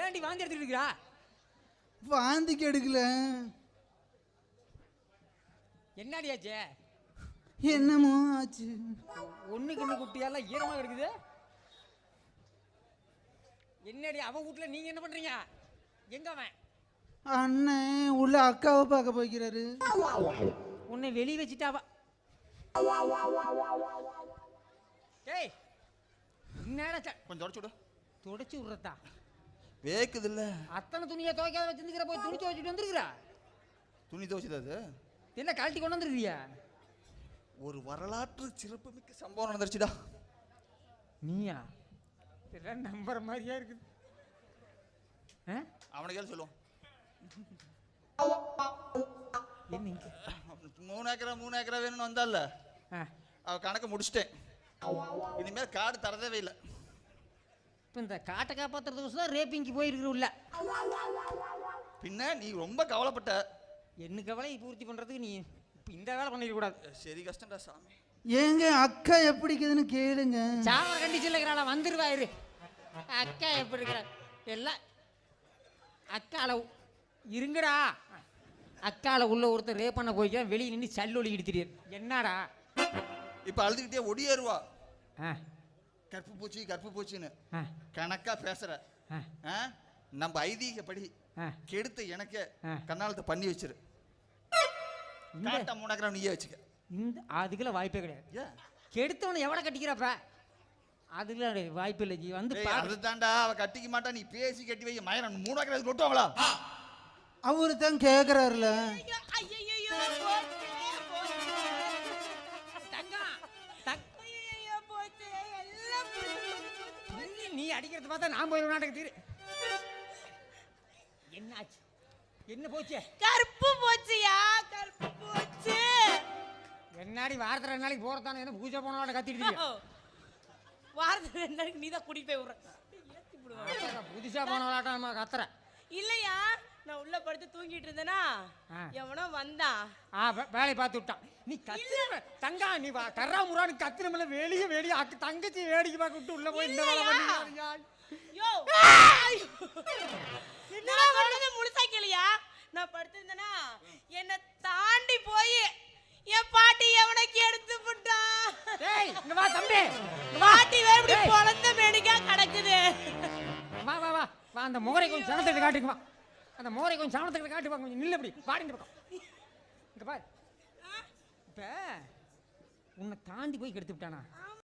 ஏன்டி வாந்தி எடுத்துட்டு இருக்கிறா? வாந்திக்கு எடுக்கல. என்னடி ஆச்சு? என்னமோ ஆச்சு. ஒண்ணுக்கு ஒண்ணு குட்டியெல்லாம் ஈரமா கிடக்குது. என்னடி அவன் வீட்ல நீங்க என்ன பண்றீங்க? எங்க அவன்? அண்ணன் உள்ள அக்காவை பார்க்க போய்க்கிறாரு. உன்னை வெளிய வச்சுட்டாவா டேய் என்னடா கொஞ்சம் உடச்சு விடு. துடைச்சு விடுறதா? வேக்குது இல்ல அத்தனை துணியை துவைக்காத வச்சிருக்கிற போய் துணி துவைச்சிட்டு வந்துருக்குறா? துணி துவச்சுது அது? என்ன கழட்டி கொண்டு வந்துருக்கியா ஒரு வரலாற்று சிறப்புமிக்க சம்பவம் நடந்துருச்சுடா. நீயா? இதெல்லாம் நம்புற மாதிரியா இருக்குது? அவனுக்கே சொல்லுவோம்? மூணு ஏக்கரா மூணு ஏக்கரா வேணும்னு வந்தால ஆ. அவ கணக்கு முடிச்சிட்டேன். இனிமேல் காடு தரதவே இல்லை. இப்போ இந்த காட்டை காப்பாத்துறதுக்கு தான் ரேப்பிங்க்கு போயிருக்கிற உள்ள. பின்ன நீ ரொம்ப கவலைப்பட்ட. என்ன கவலை? பூர்த்தி பண்றதுக்கு நீ இந்த வேலை பண்ணிக்க கூடாது. சரி கஷ்டம்டா சாமி. ஏங்க அக்கா எப்படி இருக்குதுன்னு கேளுங்க. சாவர கண்டிச்சு இருக்கிறாளா? வந்துருவா இரு. அக்கா எப்படி இருக்கிறா? எல்லாம் அக்கால இருங்கடா. அக்கால உள்ள ஒருத்தர் ரேப் பண்ண போய்க்க வெளியே நின்று சல்லொலி இடிச்சிரு என்னடா? இப்ப அழுதுகிட்டே ஒடியேறுவா. ஆ. கற்பு பூச்சி கற்பு பூச்சின்னு கணக்கா பேசுற? நம்ம ஐதீகப்படி கெடுத்து எனக்கு. கண்ணாலத்தை பண்ணி வச்சிரு. இந்த காட்டா மூணு ஏக்கரா நீயே வச்சுக்க. இந்த அதுக்கெல்லாம் வாய்ப்பே கிடையாது. கெடுத்தவனை எவ்வளோ கட்டிக்கிறப்ப? அதுக்கெல்லாம். வாய்ப்பு இல்லை. ஜி வந்து அதுதான்டா அவ கட்டிக்க மாட்டா நீ பேசி கட்டி வை. மயரன் மூணு ஏக்கரா கொட்டுவாங்களா? அவரு தான் கேட்குறாருல அடிக்கிறது பார்த்தா நான் போய் நாட்டுக்கு என்னாச்சு? என்ன போச்சு? கருப்பு போச்சுயா? கருப்பு போச்சு. என்னாடி வாரத்தில் ரெண்டு நாளைக்கு போகிறதானே என்ன பூஜை போனவாட கத்திட்டு? வாரத்துக்கு ரெண்டு நாளைக்கு நீ தான் கூட்டிட்டு போய் விடுற. ஏத்தி விடுவேன் அப்புறம் புதுசா போனவளாட்டம் நம்ம கத்துற. இல்லையா? நான் உள்ள படுத்து தூங்கிட்டு இருந்தேனா. எவனோ வந்தான் ஆ வேலையை பார்த்து விட்டான். நீ கத்து தங்கா நீ வா கர்ரா முறான்னு கத்துனமில்ல வெளியே வெளியே அக்கு தங்கச்சி வேடிக்கை பார்க்க விட்டு உள்ள போய் இந்த வேலை? பண்ணியா யோ. நான் சொல்றது முழுசா கேளியா? நான் படுத்திருந்தேனா என்னை தாண்டி போய் என் பாட்டி எவனைக்கு எடுத்து விட்டான்? டேய் இங்க வா தம்பி பாட்டி வேற இப்படி மேனிக்கா கிடக்குது. வா வா வா. வா அந்த முகரை கொஞ்சம் சனத்துக்கு காட்டுங்க வா. அந்த மோரை கொஞ்சம் சாணத்துக்கு காட்டுவாங்க கொஞ்சம் நில்லு அப்படி. பாடி இந்த பக்கம். இங்கே பாரு. இப்போ உன்னை தாண்டி போய் கெடுத்து விட்டானா?